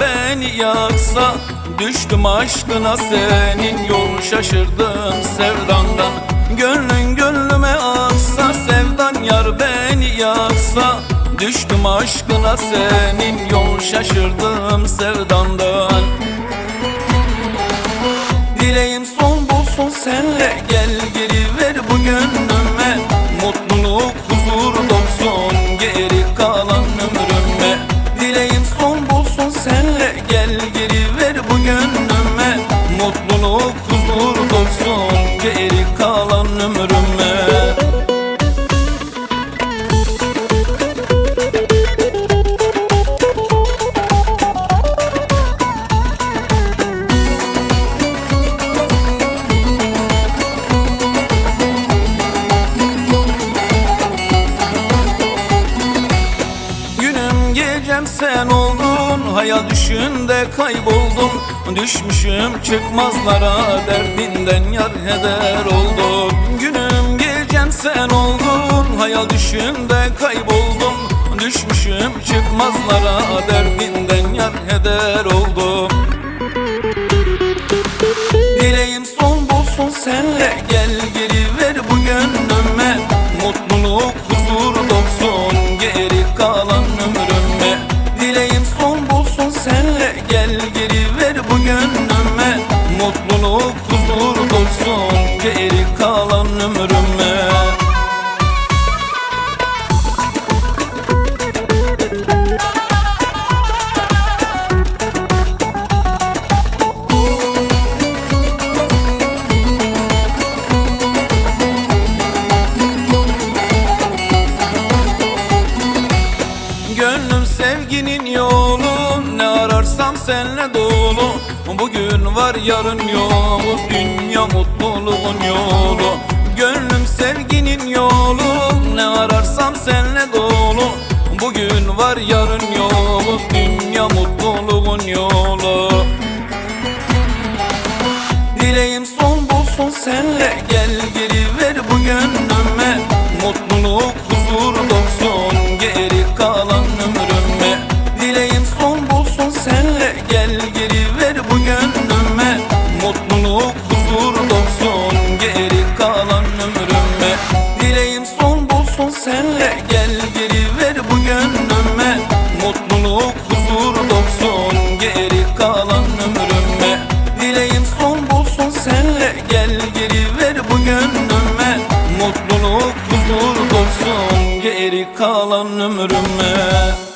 beni yaksa Düştüm aşkına senin yol şaşırdım sevdandan. Gönlün gönlüme aksa sevdan yar beni yaksa Düştüm aşkına senin yol şaşırdım sevdandan. Dileğim son bulsun senle gel geri ver bu gönlüme Mutluluk huzur ömrüme gecem sen oldun Hayal düşünde kayboldum. Düşmüşüm çıkmazlara Derdinden yar heder oldum. Günüm gecem sen oldun. Hayal düşünde kayboldum. Düşmüşüm çıkmazlara Derdinden yar heder oldum. Dileğim son bulsun senle Gel geri ver bu gönlüme. Mutluluk huzur Mutluluk huzur dolsun Geri kalan ömrüme. Gönlüm sevginin yolu Ne ararsam senle dolu. Bugün var yarın yok. Dünya mutluluğun yolu. Gönlüm sevginin yolu. Ne ararsam senle dolu. Bugün var yarın yok. Dünya mutluluğun yolu. Dileğim son bulsun senle. Gel geri ver bu gönlüme Mutluluk huzur dolsun Geri kalan ömrüme